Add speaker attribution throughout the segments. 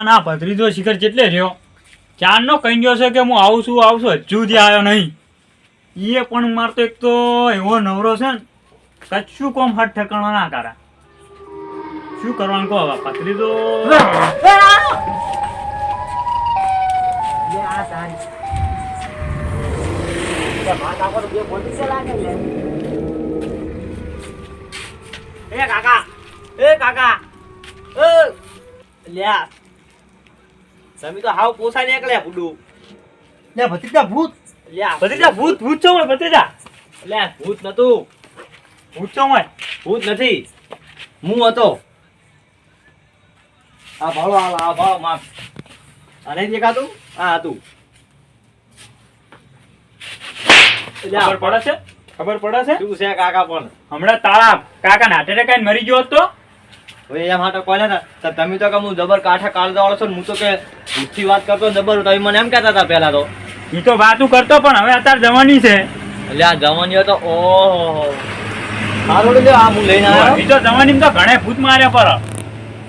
Speaker 1: ના ભત્રીજો શિખર જેટલે રહ્યો? ચારનો કહી ગયો છે કે હું આવું છું આવું છું, હજુ સુધી આવ્યો નહીં. એ પણ મારે તો એક તો એવો નવરો છે ને કચ્છું કોમ હાથ ઠેકાણો ના કરા. શું કરવાનું કહો હવે, ભત્રીજો?
Speaker 2: એ કાકા, એ, લ્યા. તમે તો હાવ પોસા નીકળ્યા બુડુ
Speaker 3: લે ભત્રીજા ભૂત.
Speaker 2: લ્યા
Speaker 1: ભત્રીજા ભૂત ભૂત. છો ભત્રીજા?
Speaker 2: લે ભૂત નતું.
Speaker 1: ભૂત છો
Speaker 2: ભૂત નથી. હું હતો. આ ભાળો આ આ ભાળો માપ અને દેખાતું? આ હતું.
Speaker 1: ખબર પડે છે? ખબર પડે છે?
Speaker 2: શું છે કાકા પણ?
Speaker 1: હમણાં તારા કાકા નાટે કઈ મરી ગયો હોત તો?
Speaker 2: હવે એમ હાટો કોને હતા તમે તો કે હું જબર કાંઠા કાઢતા વાળો છો હું તો કે ભૂતથી વાત કરતો જબર તમે મને એમ કહેતા હતા પહેલા તો.
Speaker 1: એ તો વાતું કરતો પણ હવે અત્યારે જવાની છે.
Speaker 2: એટલે આ જવાની હતો ઓહો. હારું લ્યો આ હું લઈને આવ્યો.
Speaker 1: એ જવાની તો ઘણે ભૂત માર્યા પર.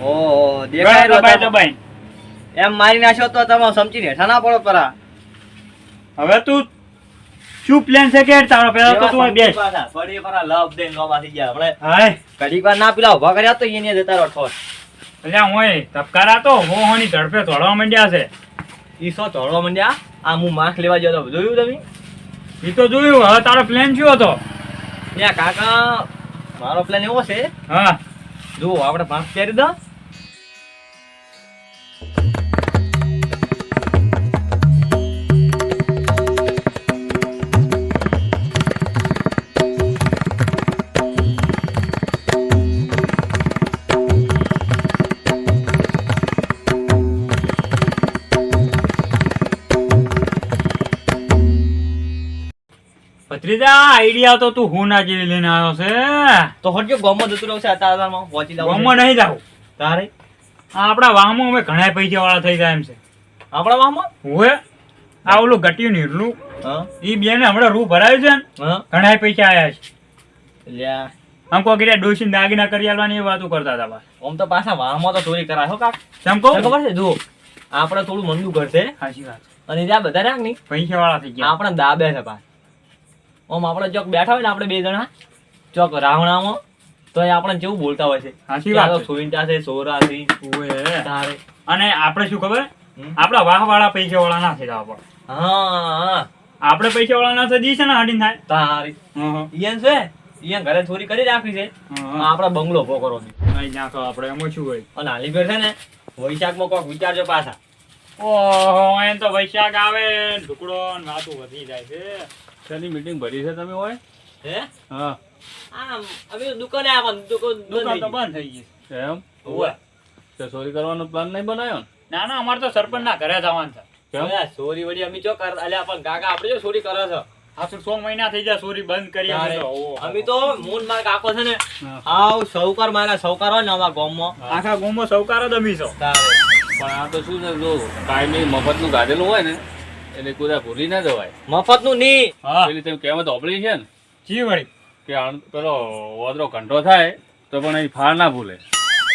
Speaker 2: ઓહો દેખાય
Speaker 1: દબાઈ દબાઈ
Speaker 2: એમ મારી નાખ્યો તો તમે સમજીને હેઠા ના પડો પરા.
Speaker 1: હવે તું શું પ્લાન છે કે તારો પેલા તો તું બેસ.
Speaker 2: ફરી ફરા લવ દે લોબા થઈ ગયા. આપણે
Speaker 1: હાય.
Speaker 2: કડી વાર ના પેલા ઊભા કર્યા તો એને જતા રહો ઠોસ
Speaker 1: એટલે હોય તપકારા તો હો હોની ઝડપે તોડવા માંડ્યા છે.
Speaker 2: ઈ સો તોડવા માંડ્યા? આ હું માખ લેવા ગયો તો જોયું તમે?
Speaker 1: ઈ તો જોયું હવે તારો પ્લાન શું હતો?
Speaker 2: ત્યાં કાકા મારો પ્લાન એવો છે.
Speaker 1: હા.
Speaker 2: જો આપણે માસ્ક પહેરી દો.
Speaker 1: ભત્રીજા આઈડિયા તો તું હું ના જેવી લઈને આવ્યો છે.
Speaker 2: તો હટજો ગમો જતું રહેશે અત્યારમાં પહોંચી જાવ
Speaker 1: ગામમાં નહીં જાવ
Speaker 2: તારે?
Speaker 1: આપણા વાહમાં અમે ઘણા પૈસા વાળા થઈ જાય એમ છે.
Speaker 2: આપણા વાહમાં?
Speaker 1: હોય આ ઓલું ગટ્યું નીરલું એ બેને હમણાં રૂ ભરાયું છે ને ઘણા પૈસા આવ્યા છે. આમ કોઈ કર્યા ડોસીને દાગીના કરી આલવાની એ વાતો કરતા હતા બા.
Speaker 2: આમ તો પાછા વાહમાં તો ચોરી કરાય કાક.
Speaker 1: તેમ કહું?
Speaker 2: ખબર છે? જુઓ આપણે થોડું મંદું કરશે
Speaker 1: સાચી વાત.
Speaker 2: અને ત્યાં બધા રાખ નહીં
Speaker 1: પૈસા વાળા થઈ ગયા.
Speaker 2: આપણે દાબે છે પાછ ઓમ આપણે ચોક બેઠા હોય ને આપણે બે જણા ચોક રાવણામાં તો એ આપણે કેવું બોલતા હોય છે.
Speaker 1: સાચી વાત
Speaker 2: છે. સોરા છે તારે.
Speaker 1: અને આપણે શું ખબર? આપણા વાહ વાળા પૈસા વાળા ના છે
Speaker 2: હા.
Speaker 1: આપણે પૈસા વાળા ના થઈ છે ને હાડી થાય.
Speaker 2: તારી. ઈયન છે? ઈયન ઘરે ચોરી કરી રાખી છે. આપણે બંગલો ભો કરો છે.
Speaker 1: નહીં નાખો આપણે એમાં શું હોય?
Speaker 2: અને હાલી છે ને વૈશાખમાં કોક વિચારજો પાછા.
Speaker 1: ઓહો એમ તો વૈશાખ આવે ઢુકડો વાતું વધી જાય છે.
Speaker 4: શેની મીટિંગ ભરી છે તમે હોય?
Speaker 2: હે?
Speaker 4: હા.
Speaker 2: આમ અમે દુકાને આવવાનું દુકાન
Speaker 1: દુકાન તો
Speaker 2: બંધ
Speaker 1: થઈ ગઈ.
Speaker 4: એમ?
Speaker 2: ઓવે.
Speaker 4: તો ચોરી કરવાનો પ્લાન નહીં બનાવ્યો ના?
Speaker 1: ના અમારે તો સરપંચ ના ઘરે જવાનું છે.
Speaker 4: કેમ?
Speaker 2: ચોરી વળી અમે જો કર અલ્યા પણ કાકા આપણે જો ચોરી કરે છે?
Speaker 1: આખું સો મહિના થઈ જાય ચોરી બંધ કરી અમે તો.
Speaker 2: મૂન માર કાકો છે ને
Speaker 4: હા.
Speaker 2: આવ સૌકાર મારા સૌકાર હોય ને અમારા ગામમાં.
Speaker 1: આખા ગામમાં સૌકાર જ અમી છો.
Speaker 4: પણ આ તો શું છે જો કાયમી મફતનું ગાધેલું હોય ને એટલે કોઈ ભૂલી ના જવાય.
Speaker 2: મફતનું ની.
Speaker 1: હા.
Speaker 4: પેલી તમે કહેવત હોભળી છે ને?
Speaker 1: જી વળી.
Speaker 4: કે પેલો ઓદરો કંઠો થાય તો પણ એ ફાળ ના ભૂલે.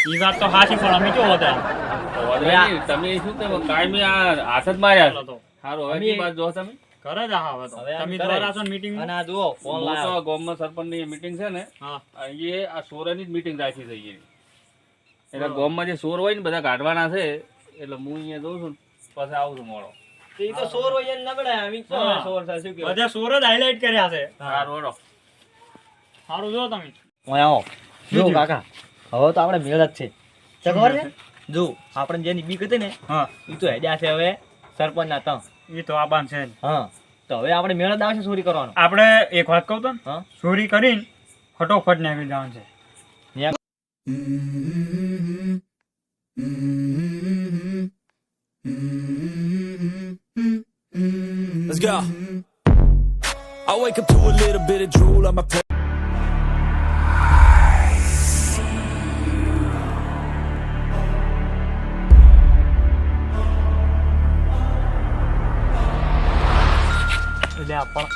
Speaker 1: ઈ વાત તો હાચી પણ અમે કેવો હતા
Speaker 4: નહીં, તમે શું તમે કાયમી આ હાથ જ માર્યા છે?
Speaker 1: તો.
Speaker 4: સારું હવે
Speaker 2: અમે-
Speaker 4: વાત જો તમે?
Speaker 1: કરે જ તો.
Speaker 2: હવે
Speaker 1: તમે દ્વારા છો મીટિંગ
Speaker 2: અને આ જુઓ ફોન લાવ્યો
Speaker 4: તો ગામમાં સરપંચની મીટિંગ છે ને
Speaker 1: હા.
Speaker 4: એ આ સોરાની જ મીટિંગ રાખી થઈ. એટલે
Speaker 1: ગોમ
Speaker 4: ગામમાં જે સોર હોય ને બધા કાઢવાના છે એટલે હું અહીંયા જોઉં છું પછી આવું છું મોડો.
Speaker 2: ઈ તો સોર હોય એને નબળે અમે તો
Speaker 1: હા.
Speaker 2: સોર છે શું કહેવાય?
Speaker 1: બધા સોર જ હાઇલાઇટ કર્યા છે.
Speaker 4: સારું હેડો.
Speaker 1: સારું જો તમે.
Speaker 2: ઓય આવો. જો કાકા હવે તો આપણે મેળ જ છે. ખબર છે? જો આપણે જેની બીક હતી ને
Speaker 1: હા.
Speaker 2: એ તો હેડ્યા છે હવે સરપંચના તં
Speaker 1: એ તો આબાન છે
Speaker 2: હા. તો હવે આપણે મેળ જ આવશે ચોરી કરવાનો.
Speaker 1: આપણે એક વાત કહું તો ને, ચોરી કરીને ફટોફટ નાખી જવાનું છે.
Speaker 5: Let's go. I wake up to a little bit of drool on my plate.
Speaker 2: એટલે આપણ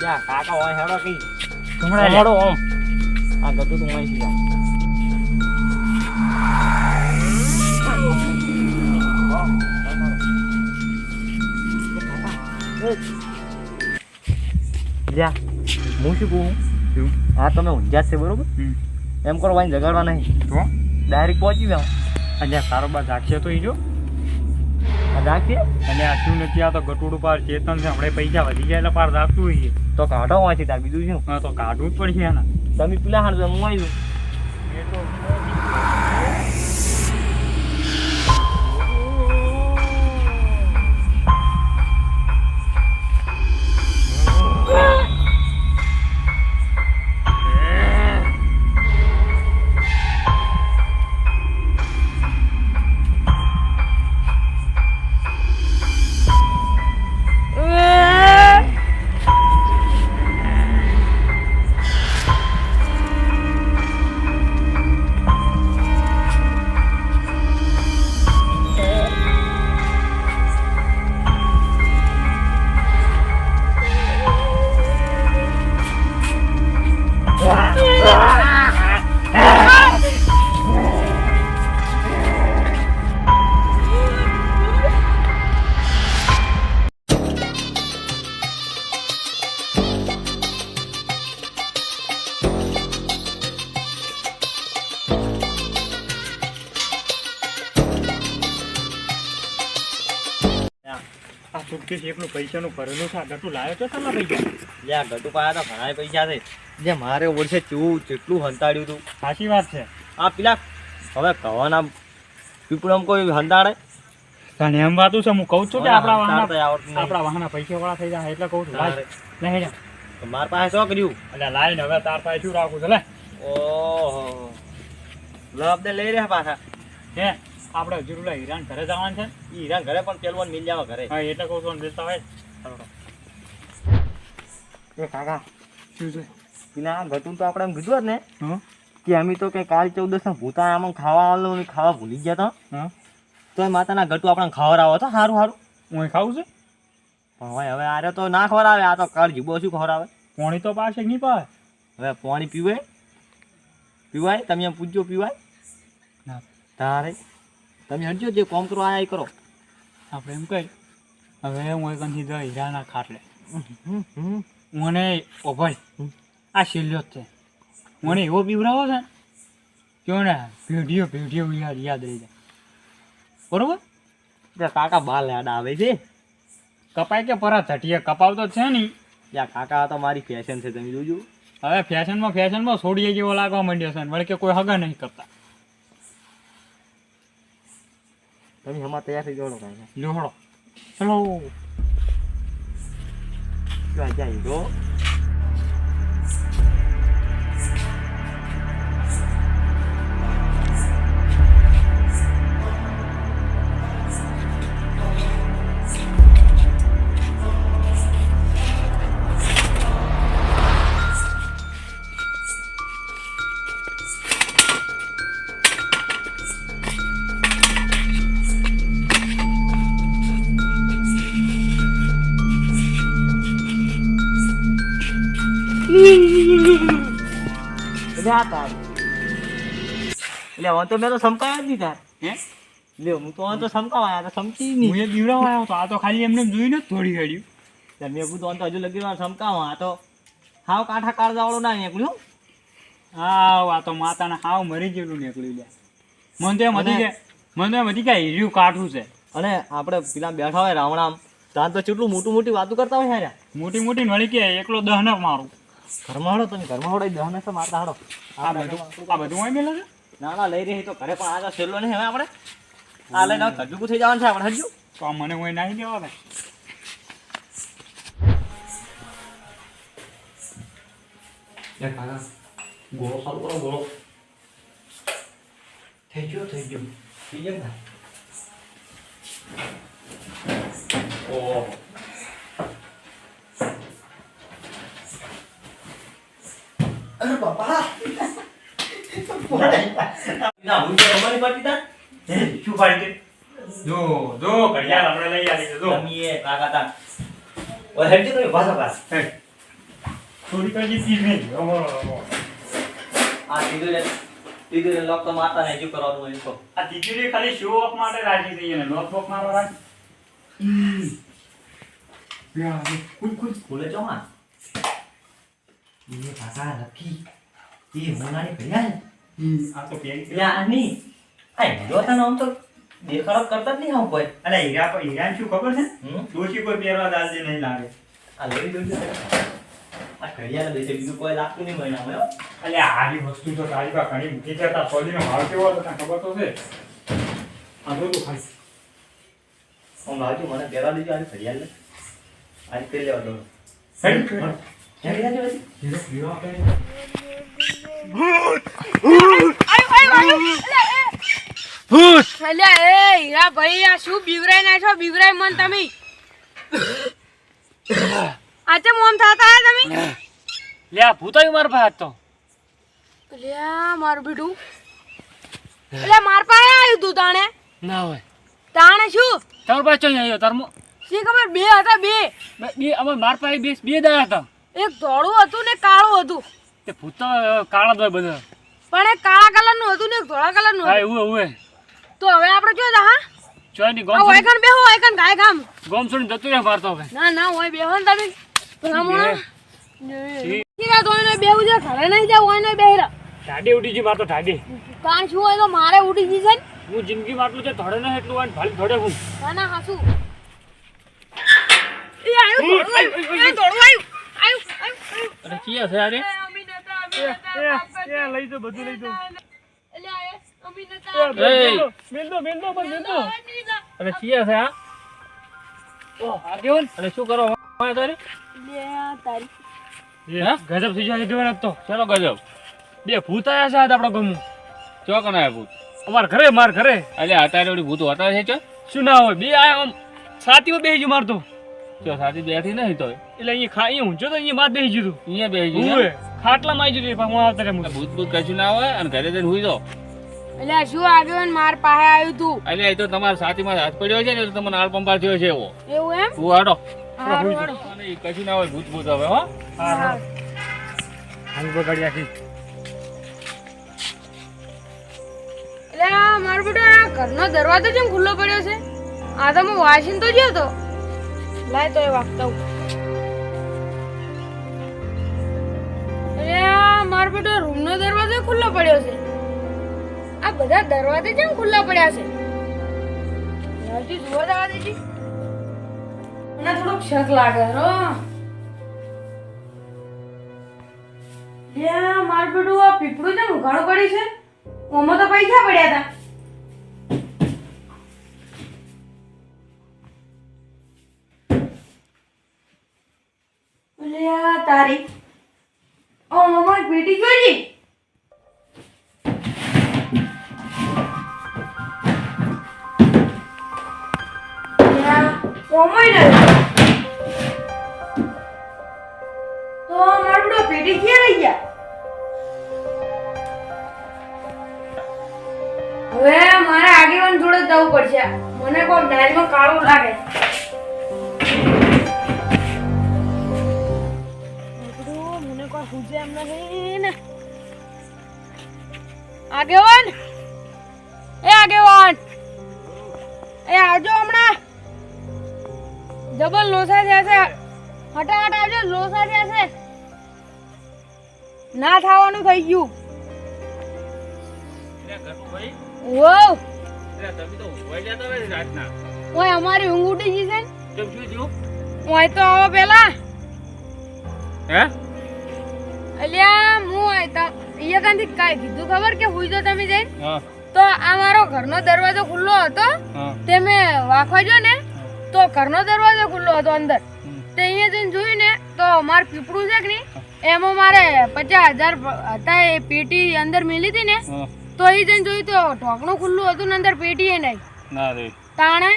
Speaker 2: જા કાકા હોય હેડો કી
Speaker 1: હમણાં
Speaker 2: ઓમ આ ગતું તું અહીં જા લ્યા હું શું કહું? હા તમે ઊંઝા છે બરોબર? એમ કરો વાઈને જગાડવા નહીં.
Speaker 1: તો?
Speaker 2: ડાયરેક્ટ પહોંચી જાઓ.
Speaker 1: અલ્યા કારોબાર જાગશે તો ઈ જો.
Speaker 2: રાખીએ
Speaker 1: અને આ શું નથી આ તો ગટુડું પાર ચેતન છે હમણાં પૈસા વધી જાય એટલે પાર હોય છે.
Speaker 2: તો કાઢો વાંચી તાર બીજું શું?
Speaker 1: હા તો કાઢવું જ પડશે એના
Speaker 2: તમે પેલા હાણ હું આવી એ
Speaker 1: આ એકલું પૈસાનું ભરેલું છે આ ગટુ લાવ્યો તો કેટલા પૈસા
Speaker 2: આ ગટુ પાયા તો ઘણા પૈસા છે. જે મારે વર્ષે ચૂ જેટલું હંતાડ્યું હતું
Speaker 1: સાચી વાત છે.
Speaker 2: આ પેલા હવે કવાના પીપળમ કોઈ હંતાડે?
Speaker 1: તને એમ વાતું છે હું કહું છું કે આપણા વાહના આપણા વાહના પૈસા વાળા થઈ જાય એટલે કહું છું. લે હેડે.
Speaker 2: તો મારા પાસે શું કર્યું?
Speaker 1: એટલે લાઈન હવે તાર પાસે શું રાખું છે લે.
Speaker 2: ઓહો. લબ લઈ રહ્યા પાછા.
Speaker 1: હે? આપણે હજુ પેલા હીરાન ઘરે જવાનું છે
Speaker 2: એ હીરાન ઘરે પણ પેલવન મિલ જાવ ઘરે.
Speaker 1: હા એટલે કહું છું બેસતા હોય
Speaker 2: એ કાકા
Speaker 1: શું છે?
Speaker 2: પેલા આ ઘટું તો આપણે એમ કીધું જ ને
Speaker 1: હા?
Speaker 2: કે અમે તો કે કાલ ચૌદસ ના ભૂતા આમ ખાવા આવેલો ને ખાવા ભૂલી ગયા તો.
Speaker 1: હા?
Speaker 2: તો એ માતાના ઘટું આપણે ખવડાવો તો સારું સારું
Speaker 1: હું ખાવું છે?
Speaker 2: પણ હવે હવે આરે તો ના ખવડાવે આ તો કાળ જીબો શું ખવડાવે?
Speaker 1: પાણી તો પાસે નહીં પાવે
Speaker 2: હવે પાણી પીવે પીવાય? તમે એમ પૂછજો પીવાય? તારે? તમે હટજો જે કોમ કરો આયા કરો.
Speaker 1: આપણે એમ કહી હવે હું એક અંથી દઈ હીરાના ખાટલે. મને ઓ ભાઈ આ શિલ્યો જ છે. મને એવો પીવડાવો છે ને કયો ને પેઢીઓ પેઢીઓ યાદ યાદ રહી જાય. બરોબર?
Speaker 2: કાકા બાલ યાદ આવે છે.
Speaker 1: કપાય કે પરત હટીએ કપાવતો તો છે નહીં.
Speaker 2: ત્યાં કાકા તો મારી ફેશન છે તમે જોજો.
Speaker 1: હવે ફેશનમાં ફેશનમાં છોડીએ જેવો લાગવા માંડ્યો છે વળી કે કોઈ હગા નહીં કરતા.
Speaker 2: તમે હમણાં તૈયાર થઈ જાઓ કાકા
Speaker 1: લોહડો ચલો
Speaker 2: જાય જાય જો એટલે તાર એટલે હવે તો મેં તો સમકાવ્યા જ નહીં તાર
Speaker 1: હે?
Speaker 2: લ્યો હું તો હવે તો સમકાવા સમકી
Speaker 1: હું આવ્યો તો આ તો ખાલી એમને જોઈને જ થોડી હેડ્યું
Speaker 2: તમે એવું તો હજુ લગી વાર સમકાવા આ તો હાવ કાંઠા કાળજા વાળો ના નીકળ્યું.
Speaker 1: હાવ આ તો માતાને હાવ મરી ગયેલું નીકળી લે. મને તો એમ હતી કે મને તો એમ હતી કે હીર્યું કાઠું છે.
Speaker 2: અને આપણે પેલા બેઠા હોય રાવણામ ત્યાં તો કેટલું મોટું મોટી વાતો કરતા હોય યાર
Speaker 1: મોટી મોટી વળી કે એકલો દહન મારું.
Speaker 2: ઘરમાં હડો તમે ઘરમાં હડો દહને તો મારતા હડો
Speaker 1: આ બધું આ બધું હોય મેલે છે?
Speaker 2: ના ના લઈ રહી તો ઘરે પણ આગળ છેલ્લો નહીં હવે આપણે. આ લઈને હવે થઈ જવાનું છે આપણે હજુ.
Speaker 1: તો મને હું નાહી દેવા ને
Speaker 3: ગોળો સારું કરો ગોળો.
Speaker 2: થઈ ગયો થઈ ગયો. થઈ ગયો ને.
Speaker 3: ઓહો. બાપા.
Speaker 2: ના હું તો અમારી પડતી તા
Speaker 1: શું ફાડી જો જો ઘડિયાળ આપણે લઈ આવી છે જો.
Speaker 2: તમે કાકા તા ઓય હેડજો તમે પાછા પાછા.
Speaker 1: હે. થોડી નહીં. રમો રમો
Speaker 2: આ લોક તો કરવાનું હોય તો.
Speaker 1: ખાલી શો ઓફ માટે રાજી થઈ ને. લોક બોક મારવા રાખી યા, કુલ કુલ
Speaker 2: ખુલે ચો માં એ કાકા લકી એ હોનાની ભૈયા ને
Speaker 1: આ તો પેલી
Speaker 2: એટલે આની આ હીરો તને આમ તો દેખાડો કરતા જ નહીં આવું કોઈ.
Speaker 1: અલે હીરા પર હીરાને શું ખબર છે? ડોશી કોઈ પહેરવા દાલજી નહીં લાગે.
Speaker 2: આ લઈ દઉં આ ઘડિયાળ લઈ છે બીજું કોઈ લાગતું નહીં મહિનામાં હો.
Speaker 1: અલે આવી વસ્તુ તો તારી પાસે ઘણી મૂકી તાર સોજીનો ભાવ કેવો હતો તને ખબર તો છે? આ તો તું ખાલી.
Speaker 2: આમ લાવજો મને પહેરા દેજો આજે ઘડિયાળ આજે કરી લેવા દો.
Speaker 1: હેડ.
Speaker 6: અલ્યા એ હીરા ભાઈ આ શું બીવરાઈ નાખ્યો બીવરાઈ મન તમે આજે મોમ થતા તમે
Speaker 4: લ્યા ભૂત આવ્યું મારા તો
Speaker 6: અલ્યા મારું બેટું એટલે માર પાસે આવ્યું તું તાણે
Speaker 4: ના હોય.
Speaker 6: તાણે શું?
Speaker 4: તાર પાસે આવ્યો. તારમો
Speaker 6: શી ખબર? બે હતા બે.
Speaker 4: બે- બે અમાર મારા પાસે બે બે દયા હતા.
Speaker 6: એક ધોળું હતું ને કાળું હતું.
Speaker 4: તે ભૂત તો કાળા જ હોય બધા.
Speaker 6: પણ એક કાળા કલરનું હતું ને એક ધોળા કલરનું
Speaker 4: હા
Speaker 6: હતું.
Speaker 4: એવું એવું
Speaker 6: તો હવે આપણે જો હા?
Speaker 4: ચોઈ ની
Speaker 6: આ
Speaker 4: ગોમ
Speaker 6: વાયકણ બેહો વાયકણ ગાય ગામ.
Speaker 4: ગોમ છોડીને જતું રહે મારતો હવે.
Speaker 6: ના ના હોય બેહો ને તમે. ભલામણ કીધા તો એને બેહું છે ઘરે નહીં જાવ હોય ને બેહરા.
Speaker 4: ઠાડી ઉડી જી મારતો ઠાડી
Speaker 6: કાણ શું હોય તો મારે ઉડી જી છે ને?
Speaker 4: હું જિંદગી માટલું છે ધોડે ને એટલું હોય ને ભાલી થોડે હું.
Speaker 6: ના ના હાસુ એ આયો દોડું આયુ આયુ.
Speaker 4: અરે ચિયા છે અરે? લઈ દો બધું લઈ દો
Speaker 6: એટલે આ અમી
Speaker 4: મેલ દો મેલ દો બસ મેલ દો અરે ચિયા છે આગેવન અરે શું કરો? તારી? હે? ગજબ થઈ જાય આગેવન તો ચાલો ગજબ? બે ભૂત આયા છે આજ આપણા ગામમાં. ચોકન આયા ભૂત? અમાર ઘરે માર ઘરે. અલ્યા અત્યારે ભૂત હતા છે શું ના હોય? બે આયા આમ. સાતીઓ બેહી જ મારતો ચો સાતી બેઠી નહીં તો એટલે અહીંયા ખા અહીંયા ઊંચો તો અહીંયા બાદ બેસી ગયું અહીંયા બેહી ખાટલા ખાટલામાં આવી ગયું પણ હું આવતા રે ભૂત ભૂત કશું ના હોય અને ઘરે જઈને હુઈ દો
Speaker 6: એટલે શું આવ્યો ને માર પાસે આવ્યું તું?
Speaker 4: એટલે એ તો તમારા સાથી માં હાથ પડ્યો છે ને એટલે તમને આળ પંપાર થયો છે એવો.
Speaker 6: એવું એમ?
Speaker 4: હું હાડો. કશું ના હોય ભૂત ભૂત હવે હો.
Speaker 6: હા
Speaker 4: હાલ બગાડી આખી
Speaker 6: એટલે મારો બેટો ઘરનો દરવાજો કેમ ખુલ્લો પડ્યો છે? આ તો હું વાસીન તો ગયો તો. લાય તો એ વાગતા અરે આ મારો બેટો રૂમનો દરવાજો ખુલ્લો પડ્યો છે. આ બધા દરવાજા કેમ ખુલ્લા પડ્યા છે? હજી જોવા જવા દેજી મને થોડોક શક લાગે રો માર બેટું આ પીપળું કેમ ઉઘાડું પડી છે? ઓમાં તો પૈસા પડ્યા હતા. આગેવાન! એ આગેવાન! એ આવજો હમણાં. જબર લોસા થયા છે હટાહટ આવજો લોસા થયા છે ના થવાનું થઈ ગયું. વો ઓય અમારી ઊંઘ ઉડી ગઈ છે ને? ઓય તો આવો પેલા.
Speaker 4: હે?
Speaker 6: અલ્યા હું આય કાંથી કાંઈ કીધું ખબર કે હુઈ જો તમે જઈ તો આ મારો ઘરનો દરવાજો ખુલ્લો હતો. તે મેં વાંખવા જો ને તો ઘરનો દરવાજો ખુલ્લો હતો અંદર. તે અહીંયા જઈને જોયું ને તો મારું પીપળું છે કે નહીં? એમાં મારે પચાસ હજાર હતા એ પેટી અંદર મેલી હતી ને તો એ જઈને જોયું તો ઢોકણું ખુલ્લું હતું ને અંદર પેટી એ નહીં. તાણે?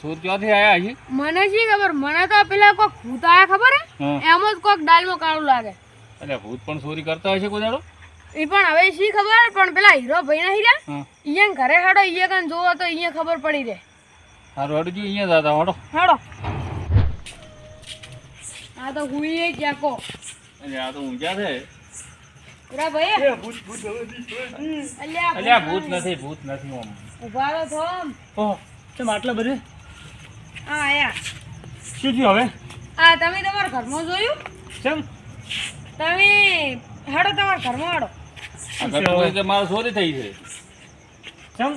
Speaker 4: સુર ક્યાંથી આયા હજી?
Speaker 6: મને શી ખબર? મને તો પેલા કોઈક ભૂત આયા ખબર હે? એમ જ કોઈક ડાલમાં કાળું લાગે.
Speaker 4: એટલે ભૂત પણ ચોરી કરતા હશે કોઈ દાડો?
Speaker 6: એ પણ હવે શી ખબર? પણ પેલા હીરો ભાઈ ના હીરા?
Speaker 4: હા.
Speaker 6: અહીંયા ઘરે હેડો અહીંયા કાન જોવો તો અહીંયા ખબર પડી રહે
Speaker 4: સારું હડુજી અહીંયા દાદા હડો.
Speaker 6: હેડો. આ તો હુઈ ક્યાં કો.
Speaker 4: એટલે આ તો ઊંચા છે.
Speaker 6: રા ભાઈ. હમ, અલ્યા
Speaker 4: અલ્યા ભૂત નથી ભૂત નથી ઓમ
Speaker 6: ઊભા રહો થોમ.
Speaker 1: ઓહ કેમ આટલા બધે?
Speaker 6: આ આયા.
Speaker 1: શું થયું હવે?
Speaker 6: આ તમે તમારા ઘરમાં જોયું?
Speaker 1: કેમ?
Speaker 6: તમે હાડો તમારા ઘરમાં હેડો.
Speaker 4: મારો કે મારે ચોરી થઈ છે.
Speaker 3: ચમ?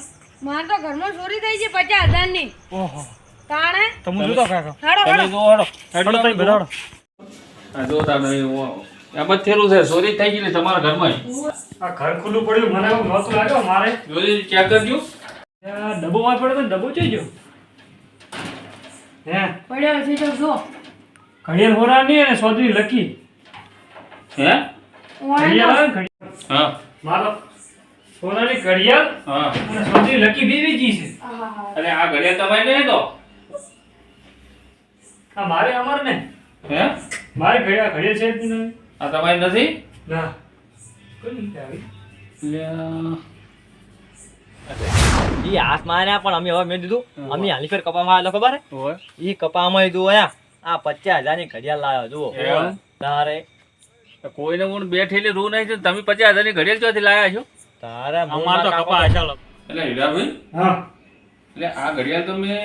Speaker 6: મારે તો ઘરમાં ચોરી થઈ છે પચાસ હજારની.
Speaker 3: ઓહો.
Speaker 6: તાણે?
Speaker 3: તમે હું જોતો કાકા.
Speaker 6: હાડો
Speaker 4: હાડો
Speaker 6: હેડો.
Speaker 4: જો હડો.
Speaker 3: હેડો તઈ બરાડો
Speaker 4: આ જો તમે એમ જ થયેલું છે. ચોરી થઈ ગઈ ને તમારા ઘરમાં.
Speaker 3: આ ઘર ખુલ્લું પડ્યું. મને એવું નહોતું લાગ્યો મારે.
Speaker 4: જોઈ ચેક કરજો.
Speaker 3: ડબ્બો માં પડ્યો તો ડબ્બો જોઈ ગયો? હે?
Speaker 6: પડ્યો છે તો જો.
Speaker 3: ઘડિયાળ હોરાની અને સોદરી લકી.
Speaker 4: હે?
Speaker 3: ને
Speaker 4: હા.
Speaker 3: મારો સોનાની ઘડિયાળ
Speaker 4: હા.
Speaker 3: અને સોદરી લકી બેબી જી છે.
Speaker 4: અરે આ ઘડિયાળ તમારી નહીં તો?
Speaker 3: આ મારે અમાર ને?
Speaker 4: હે?
Speaker 3: મારે ઘડિયાળ ઘડિયાળ છે જ નહીં.
Speaker 4: આ તમારી નથી?
Speaker 3: ના. કોઈ આવી.
Speaker 4: લ્યા.
Speaker 2: ઈ હાથ માર્યા પણ અમે હવે મેં દીધું. અમે હાલી ફેર કપામાં આવેલો ખબર હે. ઈ કપામાં આયા આ પચાસ હજારની ઘડિયાળ લાવ્યો જુઓ. તારે
Speaker 4: કોઈને હું બેઠેલી રૂ નહીં છે તમે પચાસ હજારની ઘડિયાળ ક્યાંથી લાયા છો?
Speaker 2: તારા
Speaker 3: અમાર તો કપા ચાલો
Speaker 4: એટલે હીરાભાઈ
Speaker 3: હા.
Speaker 4: એટલે આ ઘડિયાળ તો મેં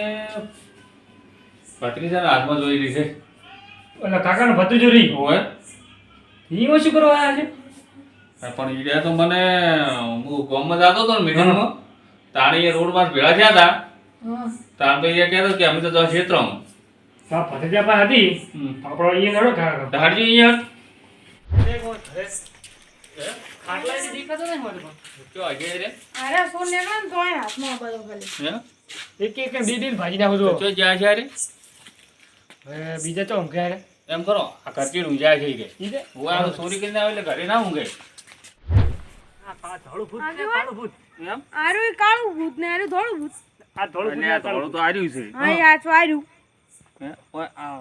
Speaker 4: ભત્રીજાના હાથમાં જોઈ રહી છે.
Speaker 3: એટલે કાકાને ભત્રીજો રહી
Speaker 4: હોય
Speaker 3: ઈ શું કરવા આવ્યા છે?
Speaker 4: પણ ઈડિયા તો મને હું ગામમાં જતો હતો ને મીટિંગમાં તાણી એ રોડમાં ભેળા થયા હતા. તાણ તો એ કહેતો કે અમે તો જવા ક્ષેત્રમાં.
Speaker 3: ભત્રીજા પાસે હતી. આપણો અહીંયા નડો કાકા
Speaker 4: અહીંયા.
Speaker 3: બીજા તો ઊંઘે
Speaker 4: એમ કરો આ ખર્ચી ઊંઝાય છે. કે હું આ ચોરી કરીને આવે એટલે ઘરે ના ઊંઘે
Speaker 3: આ ધોળું ભૂત છે, કાળું ભૂત
Speaker 4: એમ
Speaker 6: આરું કાળું ભૂત ને આરું ધોળું ભૂત
Speaker 3: આ ધોળું ભૂત
Speaker 4: આ
Speaker 3: આ
Speaker 4: ધોળું તો આર્યું. છે
Speaker 6: હા ઈ આ આર્યું.
Speaker 4: હે? ઓય, આ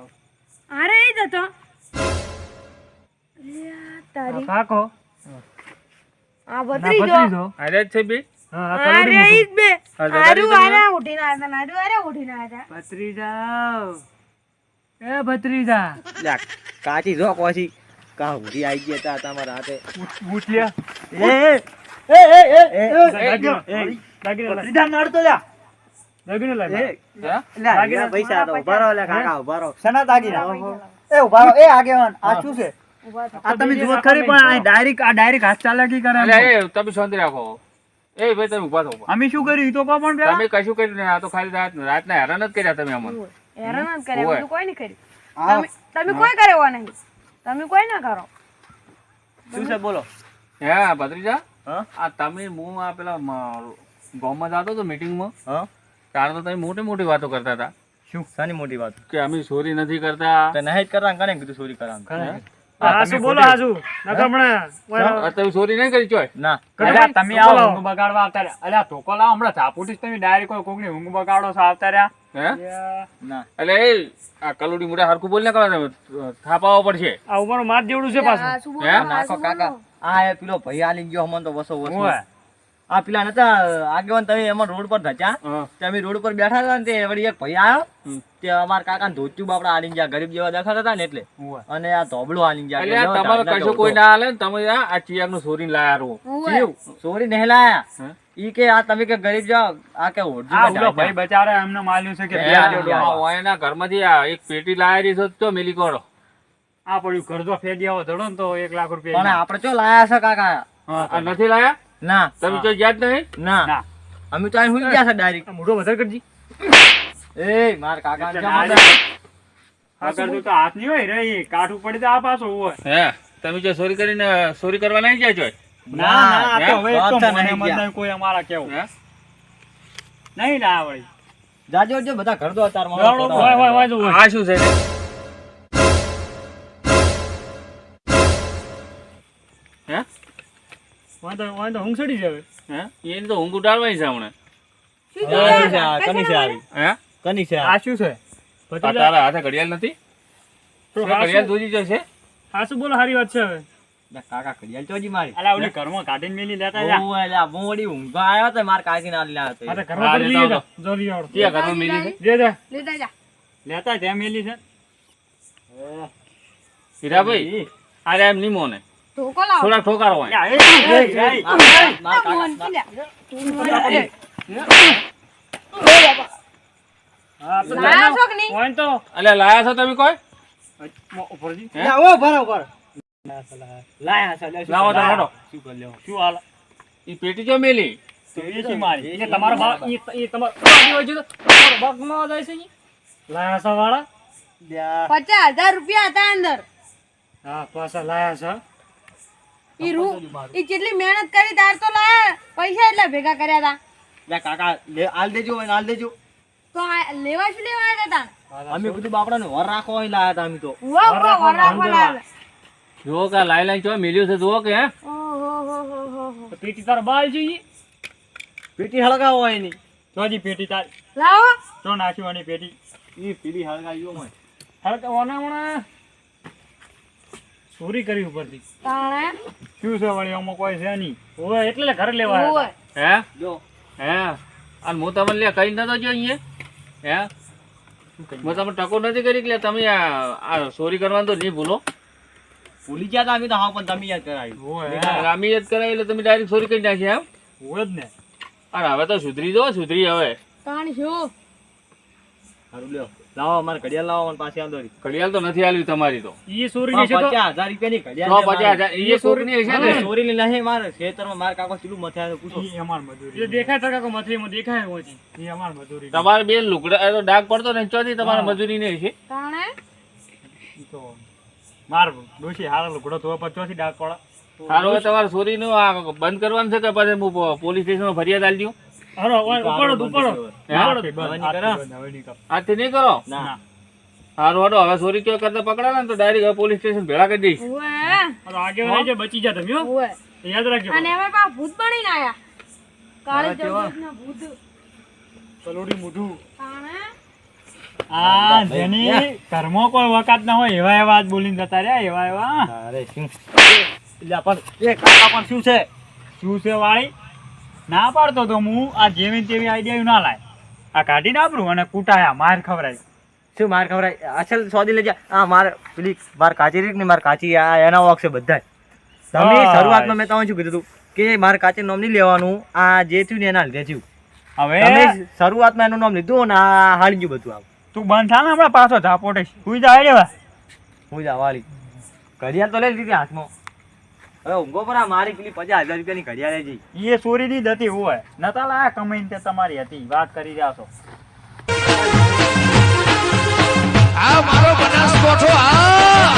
Speaker 6: અરે ઈ જ હતો. અરે આ તારી.
Speaker 3: કાકો
Speaker 6: આ
Speaker 3: ના
Speaker 6: ભત્રીજો
Speaker 3: ભત્રીજો.
Speaker 4: છે બે.
Speaker 6: અરે ઈ બે. આરું? આરા ઉઠીને આવ્યા હતા આરું આરા ઉઠીને આવ્યા હતા
Speaker 3: ભત્રીજા એ ભત્રીજા
Speaker 2: કાચી જો પછી. કા ઉડી આવી ગયા તા તમારા હાથે.
Speaker 3: મૂઠિયા
Speaker 2: એ એ એ એ એ
Speaker 3: દાગીનો દાગીનો
Speaker 2: ભત્રીજા નડતો જા
Speaker 3: દાગીનો લાય
Speaker 2: એ પૈસા તો ઊભા લે કાકા ઊભા રહો.
Speaker 1: દાગીના? એ ઊભા એ આગેવાન આ શું છે. આ તમે જુઓ ખરી પણ આ ડાયરેક્ટ આ ડાયરેક્ટ હાથ ચાલાકી કરે
Speaker 4: એ તમે શાંતિ રાખો. એ ભાઈ તમે ઊભા થો
Speaker 1: અમે શું કર્યું? તો કો પણ
Speaker 4: તમે કશું કર્યું નહીં. આ તો ખાલી રાત રાતના હેરાન જ કર્યા તમે અમને.
Speaker 6: હેરાન જ
Speaker 4: કર્યા.
Speaker 6: બીજું કોઈ નહીં કર્યું. તમે તમે કોઈ કર્યો નહીં. તમે કોઈ ના કરો.
Speaker 2: શું છે? બોલો.
Speaker 4: હે ભત્રીજા?
Speaker 2: હા?
Speaker 4: આ તમે હું આ પેલા મ- ગામમાં જતો હતો મીટિંગમાં
Speaker 2: હા.
Speaker 4: ત્યારે તો તમે મોટી મોટી વાતો કરતા હતા.
Speaker 2: શું? સાની મોટી વાત?
Speaker 4: કે અમે ચોરી નથી કરતા.
Speaker 2: તો નહીં જ કરવા કને કીધું ચોરી કરવાનું?
Speaker 3: આ બોલો આજુ નકર હમણાં
Speaker 4: તમે ચોરી નહીં કરી ચોય.
Speaker 2: ના.
Speaker 1: અરે તમે
Speaker 3: લાવો.
Speaker 1: ઊંઘ બગાડવા આવતા રહ્યા. અલ્યા ધોકો લાવો હમણાં ઝાપુટી તમે ડાયરેક્ટ કોઈ કોકની ઊંઘ બગાડો છો આવતા રહ્યા.
Speaker 4: હે?
Speaker 2: ના.
Speaker 4: એટલે એ આ કલુડી મુડા હરખું બોલ ને કરો તમે થાપાવો પડશે.
Speaker 3: આ ઉમર માર જેવડું છે પાછું.
Speaker 6: આ શું બોલો?
Speaker 4: હે?
Speaker 2: નાખો કાકા આ એ પેલો ભાઈ આલી ગયો હમણ તો વસો વસો. આ પેલા નતા આગેવાન તમે એમાં રોડ પર ધચ્યા. તમે રોડ પર બેઠા હતા ને તે વળી એક ભાઈ આવ્યો તે અમારા કાકા ધોત્યું બાપડા આલી ગયા ગરીબ જેવા દેખાતા હતા ને એટલે. અને આ ધોબળું આલી ગયા
Speaker 4: એટલે તમારે કશું કોઈ ના હાલે ને તમે આ આ ચિયાકનું સોરી લાયા રહો.
Speaker 2: સોરી નહીં લાયા. ઈ કે આ તમે કે ગરીબ જાઓ આ કે ઓઢી
Speaker 1: ભાઈ બચારે એમને માલ્યું છે કે
Speaker 4: ઓયના ઘરમાંથી આ એક પેટી લાયા છે તો મેલી કરો
Speaker 1: આ પડ્યું કરજો ફેદી આવો ધડો ને તો એક લાખ
Speaker 2: પણ
Speaker 1: રૂપિયા
Speaker 2: આપણે ચો લાયા છે કાકા?
Speaker 4: નથી લાયા?
Speaker 2: ના.
Speaker 4: તમે તો યાદ નહીં?
Speaker 2: ના. અમે તો અહીં હુઈ ગયા છે ડાયરેક્ટ
Speaker 3: મોઢો વધારે કરજી.
Speaker 2: એ માર કાકા
Speaker 1: તો હાથ નહીં હોય રે કાઠું પડે તો આ પાછો હોય.
Speaker 4: હે તમે જો ચોરી કરીને ચોરી કરવા નહીં જાય છો?
Speaker 1: ના ના તો હવે એક તો મને
Speaker 2: નહીં
Speaker 1: મત કોઈ અમારા કેવું.
Speaker 4: હે?
Speaker 1: નહીં ના આવડી.
Speaker 2: જાજો જો બધા ઘર દો અતાર
Speaker 3: હોય હોય હોય હોય.
Speaker 4: આ શું છે?
Speaker 3: વાંધો તો ઊંઘ ચડી જાય
Speaker 4: હે? એને તો ઊંઘ ઉડાડવાની છે હમણાં.
Speaker 6: શું
Speaker 2: કની છે આવી?
Speaker 4: હે?
Speaker 2: કની છે આ?
Speaker 1: શું છે?
Speaker 4: તારા હાથે ઘડિયાળ નથી?
Speaker 3: તો
Speaker 4: ઘડિયાળ
Speaker 3: બોલો સારી વાત છે હવે.
Speaker 2: કાકા ઘડિયાળ ચોજી મારી.
Speaker 1: અલા ઓલી કાઢીને મેલી લેતા જા
Speaker 2: હું વળી ઊંઘવા આવ્યો તો માર કાકી ના હતો.
Speaker 3: આવડો.
Speaker 4: ક્યાં ઘરમાં મિલી છે?
Speaker 6: લેતા જા.
Speaker 1: લેતા મેલી છે.
Speaker 4: હીરાભાઈ અરે એમ નહીં મોને
Speaker 6: ધોકો
Speaker 4: ઠોકારો હોય.
Speaker 1: યા, એ, એ, એ, એ.
Speaker 2: માર કાકા- માર
Speaker 6: આ
Speaker 2: કાકા-
Speaker 6: મોહન પીલ્યા.
Speaker 3: હા તો
Speaker 6: લાયા છો કે નહીં?
Speaker 3: હોય ને તો.
Speaker 4: એટલે લાયા છો તમે કોઈ?
Speaker 3: ઉપરજી
Speaker 4: હે?
Speaker 2: યા, ઓ, ભરો, ભરો. લાયા છે, લે, શું
Speaker 3: લાવો તો
Speaker 2: લાયા?
Speaker 3: હેડો.
Speaker 2: શું કરી લેવું?
Speaker 1: શું હાલ?
Speaker 4: ઈ પેટી જો મેલી?
Speaker 1: એ છે મારી.
Speaker 3: એ તમારો બાપ એ એ તમારો બાપ એવો જો તો તમારો બાપમાં જાય છે
Speaker 1: લાયા છે વાળા?
Speaker 6: પચાસ હજાર રૂપિયા હતા અંદર.
Speaker 1: હા પાછા લાયા છે.
Speaker 6: ઈ રૂ ઈ જેટલી મહેનત કરી તાર તો લાયા પૈસા એટલા ભેગા કર્યા હતા
Speaker 2: લે કાકા લે આલ દેજો ને આલ દેજો.
Speaker 6: તો લેવા શું લેવા આવ્યા તા?
Speaker 2: અમે બધું બાપડાને વર રાખો અહીં લાયા હતા અમે તો.
Speaker 6: ઉવા વર રાખો લાયા.
Speaker 4: જો કે લાઈ લાઈ ચો મેલ્યું છે જો કે હે.
Speaker 6: ઓહો હો હો હો હો.
Speaker 3: પેટી તારો બાલ જોઈએ.
Speaker 2: પેટી હળગાવો એની
Speaker 1: ચોજી પેટી તાર.
Speaker 6: લાવો.
Speaker 1: તો નાખ્યું આની પેટી.
Speaker 2: ઈ પીલી હળગાવ્યો મને
Speaker 3: તો ઓના ઓના
Speaker 1: ચોરી કરી ઉપરથી.
Speaker 6: તાણે?
Speaker 1: શું છે વળી આમાં કોઈ છે નહીં.
Speaker 3: ઓવે એટલે ઘરે લેવા આવ્યા
Speaker 4: હે?
Speaker 2: જો.
Speaker 4: હે? અને હું તમને લે કઈ નતો જો અહીંયા? હે? હું તમને ટકો નથી કરી કે તમે આ આ ચોરી કરવાનું તો નહીં ભૂલો.
Speaker 2: ભૂલી ગયા તા અમે તો હા પણ તમે યાદ કરાવી
Speaker 1: હોય
Speaker 4: રામી યાદ કરાવી એટલે તમે ડાયરેક્ટ ચોરી કરી નાખી એમ?
Speaker 1: હોય જ ને.
Speaker 4: અરે હવે તો સુધરી દો સુધરી હવે.
Speaker 6: તાણ શું?
Speaker 2: સારું લ્યો. લાવો અમારે ઘડિયાળ લાવો અને પાછી આંદોરી
Speaker 4: ઘડિયાળ તો નથી આલવી તમારી તો.
Speaker 3: ઈ ચોરી ની છે તો
Speaker 2: પચાસ હજાર રૂપિયાની
Speaker 4: સો
Speaker 2: ઘડિયાળ
Speaker 4: પચાસ હજાર એ ચોરીની હશે ને?
Speaker 2: ચોરી ની નહીં મારે ખેતરમાં મારે કાકો ચીલું મથે આવે પૂછો.
Speaker 1: ઈ અમાર મજૂરી
Speaker 3: એ દેખાય તો કાકો મથરીમાં દેખાય હોજી
Speaker 1: ઈ અમાર મજૂરી
Speaker 4: તમારે બે લુગડા તો ડાક પડતો ને ચોથી તમારે મજૂરી નહીં છે
Speaker 6: તાણે?
Speaker 1: ઈ તો માર ડોશી હારા લુગડો તો પચોથી ડાક પડે.
Speaker 4: સારું હવે તમારે ચોરીનું આ બંધ કરવાનું છે કે પછી હું પોલીસ સ્ટેશન ફરિયાદ આલી દઉં?
Speaker 3: હરો ઉપાડો ઉપાડો.
Speaker 4: હે?
Speaker 1: હાથથી
Speaker 2: નહીં કરો. ના.
Speaker 4: સારું હડો હવે ચોરી કયો કરતા પકડાવે ને તો ડાયરેક્ટ હવે પોલીસ સ્ટેશન ભેળા કરી દઈશ.
Speaker 3: હરો બચી જા તમે યાદ રાખજો.
Speaker 6: અને હવે પા ભૂત બનીને આયા? કાળે
Speaker 2: કેવા?
Speaker 6: ભૂત.
Speaker 1: કલોડી મોઢું. આ જેની કર્મો કોઈ વખત ના હોય એવા એવા જ બોલીને જતા રહ્યા એવા એવા
Speaker 2: અરે શું? એટલે પણ એ કાકા પણ શું છે?
Speaker 1: શું છે વાળી? ના પાડતો તો હું આ જેવી તેવી આઈડિયા ના લાય. આ કાઢી આપરું અને કૂટાયા માર ખવડાય.
Speaker 2: શું માર ખવરાય અસલ સોદી લેજા આ મારે પેલી માર કાચી રીક ને માર કાચી આ એના વોક છે બધા તમે શરૂઆતમાં મેં તમને શું કીધું હતું કે મારે કાચી નામ નહીં લેવાનું આ જે થયું ને એના લીધે થયું.
Speaker 1: હવે
Speaker 2: તમે શરૂઆતમાં એનું નામ લીધું ને આ હાળી ગયું બધું આવું
Speaker 1: તું બંધ થા ને હમણાં પાછો ઝાપોટે. સુઈ જા આઈડિયા
Speaker 2: હું જા વાળી ઘડિયાળ તો લઈ લીધી હાથમાં. હવે ઊંઘો પર મારી પેલી પચાસ હજાર રૂપિયાની ઘડિયાળ લેજી
Speaker 1: એ ચોરી ની જ હતી હોય. નતા લાયા કમાઈને તે તમારી હતી. વાત કરી રહ્યા છો.
Speaker 5: આ મારો બનાસકોઠો આ